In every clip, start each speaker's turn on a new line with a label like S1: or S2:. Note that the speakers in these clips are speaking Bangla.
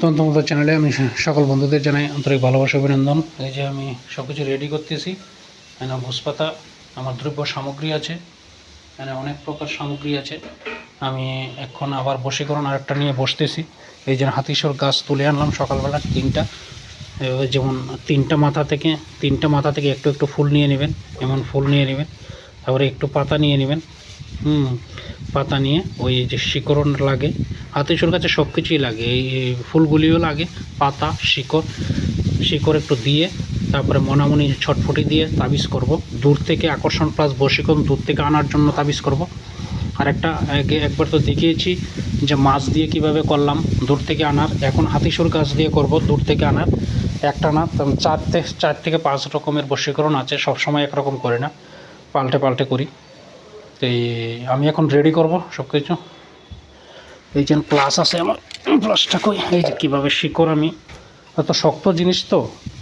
S1: তন্ত্রমতো চ্যানেলে আমি সকল বন্ধুদের জানাই আন্তরিক ভালোবাসা, অভিনন্দন। এই যে আমি সব কিছু রেডি করতেছি। এখানে ভোজপাতা আমার দ্রব্য সামগ্রী আছে। এখানে অনেক প্রকার সামগ্রী আছে। আমি এখন আবার বশীকরণ আরেকটা নিয়ে বসতেছি। এই যে হাতিশোর গাছ তুলে আনলাম সকালবেলা, তিনটা। যেমন তিনটা মাথা থেকে, তিনটা মাথা থেকে একটু একটু ফুল নিয়ে নেবেন, এমন ফুল নিয়ে নেবেন। তারপরে একটু পাতা নিয়ে নেবেন। হুম। পাতা নিয়ে ওই যে শিকড় লাগে হাতিশোর গাছে সব কিছুই লাগে, এই ফুলগুলিও লাগে, পাতা, শিকড় শিকড় একটু দিয়ে, তারপরে মনামনি ছটফটি দিয়ে তাবিজ করব। দূর থেকে আকর্ষণ প্লাস বশীকরণ, দূর থেকে আনার জন্য তাবিজ করব। আর একটা একবার তো দেখিয়েছি যে মাছ দিয়ে কীভাবে করলাম, দূর থেকে আনার। এখন হাতিশোর গাছ দিয়ে করব, দূর থেকে আনার। একটা না চার থেকে চার থেকে পাঁচ রকমের বশীকরণ আছে সব সময় একরকম করে না, পাল্টে পাল্টে করি। তো আমি এখন রেডি করব সব কিছু এই যে প্লাস আছে আমার প্লাসটা কই? এই যে কীভাবে শিকড় আমি, এত শক্ত জিনিস তো,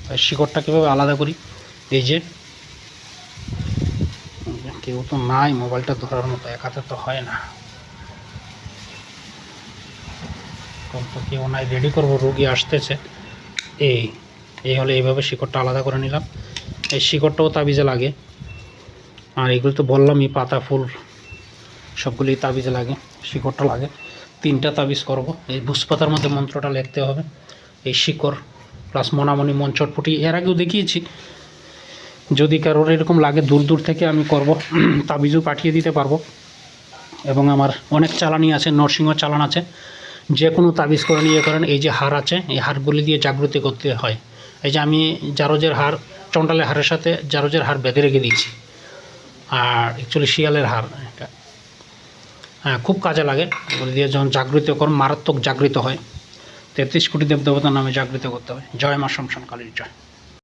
S1: তাই শিকড়টা কীভাবে আলাদা করি? এই যে কেউ তো নাই মোবাইলটা ধরার মতো একাতে তো হয় না। তো কেউ নাই রেডি করব, রুগী আসতেছে। এই এই হলে এইভাবে শিকড়টা আলাদা করে নিলাম। এই শিকড়টাও তাবিজে লাগে। আর এগুলো তো বললামই, পাতা, ফুল সবগুলি তাবিজ লাগে, শিকড়টা লাগে। তিনটা তাবিজ করব। এই ভুসপাতার মধ্যে মন্ত্রটা লিখতে হবে। এই শিকড় প্লাস মনামনি মন চটপটি এর আগেও দেখিয়েছি। যদি কারোর এরকম লাগে, দূর দূর থেকে আমি করব। তাবিজও পাঠিয়ে দিতে পারব। এবং আমার অনেক চালানি আছে, নরসিংহ চালান আছে। যে কোনো তাবিজ করে নিয়ে করেন, এই যে হার আছে, এই হারগুলি দিয়ে জাগ্রতি করতে হয়। এই যে আমি জারজের হার চন্ডালের হারের সাথে জারজের হার বেঁধে রেখে দিয়েছি। আর অ্যাকচুয়ালি শিয়ালের হার। এটা হ্যাঁ খুব কাজে লাগে। বলে দিয়ে যখন জাগৃত কর, মারাত্মক জাগৃত হয়। তেত্রিশ কোটি দেবদেবতার নামে জাগৃত করতে হয়। জয় মা শমশান কালীর জয়।